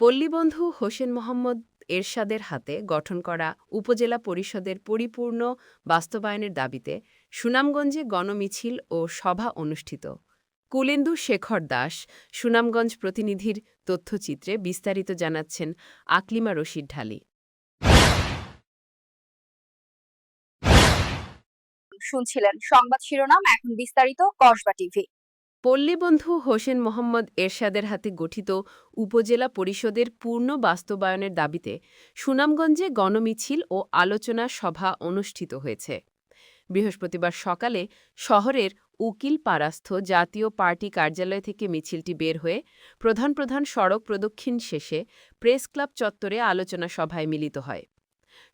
পল্লীবন্ধু হোসেন মোহাম্মদ এরশাদের হাতে গঠন করা উপজেলা পরিষদের পরিপূর্ণ বাস্তবায়নের দাবিতে সুনামগঞ্জে গণমিছিল ও সভা অনুষ্ঠিত। কুলেন্দু শেখর দাস, সুনামগঞ্জ প্রতিনিধির তথ্যচিত্রে বিস্তারিত জানাচ্ছেন আকলিমা রশিদ ঢালি। শুনছিলেন সংবাদ শিরোনাম, এখন বিস্তারিত কসবা টিভি। পল্লীবন্ধু হোসেন মোহাম্মদ এরশাদের হাতে গঠিত উপজেলা পরিষদের পূর্ণ বাস্তবায়নের দাবিতে সুনামগঞ্জে গণমিছিল ও আলোচনা সভা অনুষ্ঠিত হয়েছে। বৃহস্পতিবার সকালে শহরের উকিল পারাস্থ জাতীয় পার্টি কার্যালয় থেকে মিছিলটি বের হয়ে প্রধান প্রধান সড়ক প্রদক্ষিণ শেষে প্রেস ক্লাব চত্বরে আলোচনা সভায় মিলিত হয়।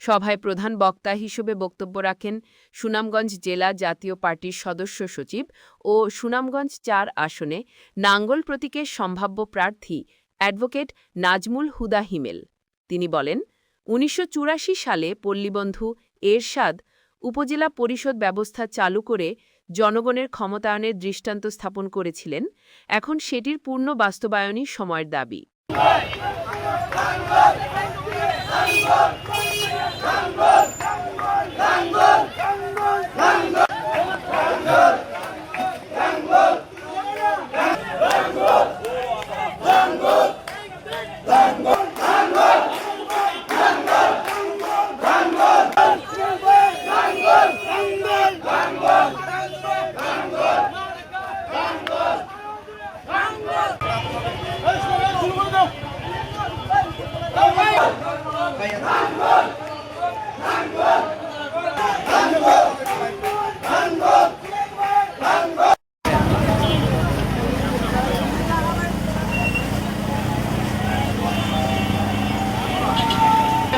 সভায় প্রধান বক্তা হিসেবে বক্তব্য রাখেন সুনামগঞ্জ জেলা জাতীয় পার্টির সদস্য সচিব ও সুনামগঞ্জ চার আসনে নাঙ্গল প্রতীকের সম্ভাব্য প্রার্থী অ্যাডভোকেট নাজমুল হুদা হিমেল। তিনি বলেন, উনিশশো চুরাশি সালে পল্লীবন্ধু এরশাদ উপজেলা পরিষদ ব্যবস্থা চালু করে জনগণের ক্ষমতায়নের দৃষ্টান্ত স্থাপন করেছিলেন, এখন সেটির পূর্ণ বাস্তবায়নই সময়ের দাবি।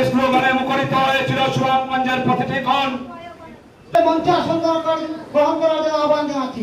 স্লোগানে মুখরিত হয়েছিল সুনামগঞ্জের প্রতিটি ক্ষণ মঞ্চে আসন গ্রহণ করার জন্য আহ্বান জানাচ্ছি।